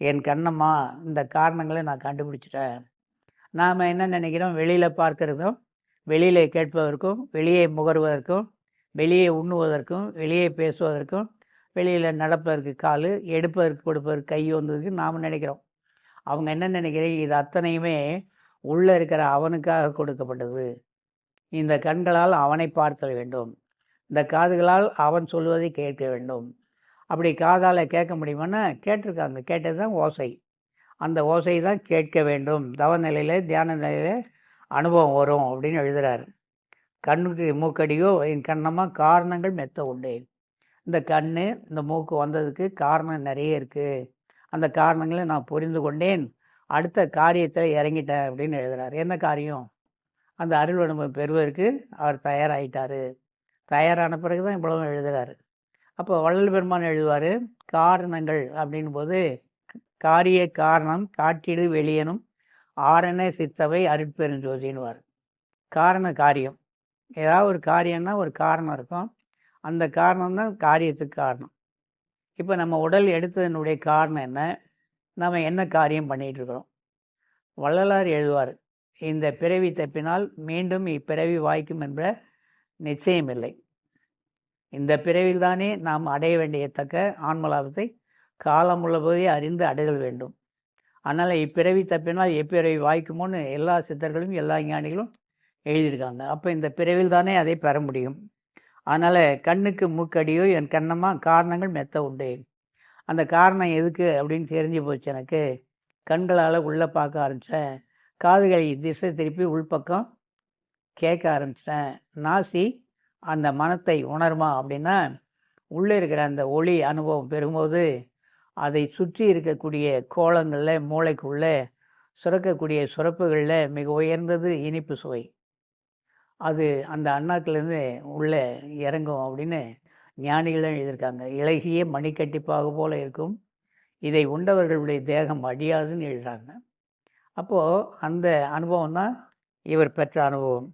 என் கண்ணம்மா இந்த காரணங்களை நான் கண்டுபிடிச்சிட்டேன். நாம் என்ன நினைக்கிறோம்? வெளியில் பார்க்கறதும் வெளியில் கேட்பதற்கும் வெளியே முகர்வதற்கும் வெளியே உண்ணுவதற்கும் வெளியே பேசுவதற்கும் வெளியில் நடப்பதற்கு கால் எடுப்பதற்கு கொடுப்பதற்கு கை வந்ததுக்கு நாம் நினைக்கிறோம். அவங்க என்ன நினைக்கிறேன் இது அத்தனையுமே உள்ளே இருக்கிற அவனுக்காக கொடுக்கப்பட்டது. இந்த கண்களால் அவனை பார்த்தல் வேண்டும். இந்த காதுகளால் அவன் சொல்வதை கேட்க வேண்டும். அப்படி காதால் கேட்க முடியுமான்னா கேட்டிருக்காங்க. கேட்டது தான் ஓசை. அந்த ஓசை தான் கேட்க வேண்டும். தவ நிலையில் தியான நிலையில் அனுபவம் வரும் அப்படின்னு எழுதுகிறார் கண்ணுக்கு மூக்கடியோ என் கண்ணமாக காரணங்கள் மெத்த உண்டு. இந்த கண் இந்த மூக்கு வந்ததுக்கு காரணம் நிறைய இருக்குது அந்த காரணங்களை நான் புரிந்து கொண்டேன். அடுத்த காரியத்தில் இறங்கிட்டேன் அப்படின்னு எழுதுகிறார் என்ன காரியம்? அந்த அருள் அனுபவம் பெறுவதற்கு அவர் தயாராகிட்டார் தயாரான பிறகு தான் இவ்வளவு எழுதுகிறார் அப்போ வள்ளல் பெருமான் எழுதுவார் காரணங்கள் அப்படின் போது காரிய காரணம் காட்டிடு வெளியனும் ஆரண சித்தவை அருட்பெருஞ்சோதின்வார் காரண காரியம். ஏதாவது ஒரு காரியம்னா ஒரு காரணம் இருக்கும். அந்த காரணம் தான் காரியத்துக்கு காரணம். இப்போ நம்ம உடல் எடுத்ததனுடைய காரணம் என்ன? நம்ம என்ன காரியம் பண்ணிகிட்டு இருக்கிறோம் வள்ளலார் எழுதுவார் இந்த பிறவி தப்பினால் மீண்டும் இப்பிறவி வாய்க்கும் என்ற நிச்சயமில்லை. இந்த பிறவில் தானே நாம் அடைய வேண்டிய தக்க ஆன்மலாபத்தை காலம் உள்ளபோதே அறிந்து அடைதல் வேண்டும். அதனால் இப்பிறவி தப்பினால் எப்பிறவி வாய்க்குமோன்னு எல்லா சித்தர்களும் எல்லா ஞானிகளும் எழுதியிருக்காங்க. அப்போ இந்த பிறவில் தானே அதை பெற முடியும். அதனால் கண்ணுக்கு மூக்கடியோ என் கண்ணமாக காரணங்கள் மெத்த உண்டு. அந்த காரணம் எதுக்கு அப்படின்னு தெரிஞ்சு போச்சு எனக்கு. கண்களால் உள்ளே பார்க்க ஆரம்பித்தேன் காதுகளை திசை திருப்பி உள்பக்கம் கேட்க ஆரம்பிச்சிட்டேன். நாசி அந்த மனத்தை உணருமா அப்படின்னா உள்ளே இருக்கிற அந்த ஒளி அனுபவம் பெறும்போது அதை சுற்றி இருக்கக்கூடிய கோலங்களில் மூளைக்குள்ளே சுரக்கக்கூடிய சுரப்புகளில் மிக உயர்ந்தது இனிப்பு சுவை. அது அந்த அண்ணாக்கிலேருந்து உள்ளே இறங்கும் அப்படின்னு ஞானிகளும் எழுதியிருக்காங்க. இலகிய மணிக்கட்டிப்பாக போல இருக்கும். இதை உண்டவர்களுடைய தேகம் அழியாதுன்னு எழுதுகிறாங்க அப்போது அந்த அனுபவம் தான் இவர் பெற்ற அனுபவம்.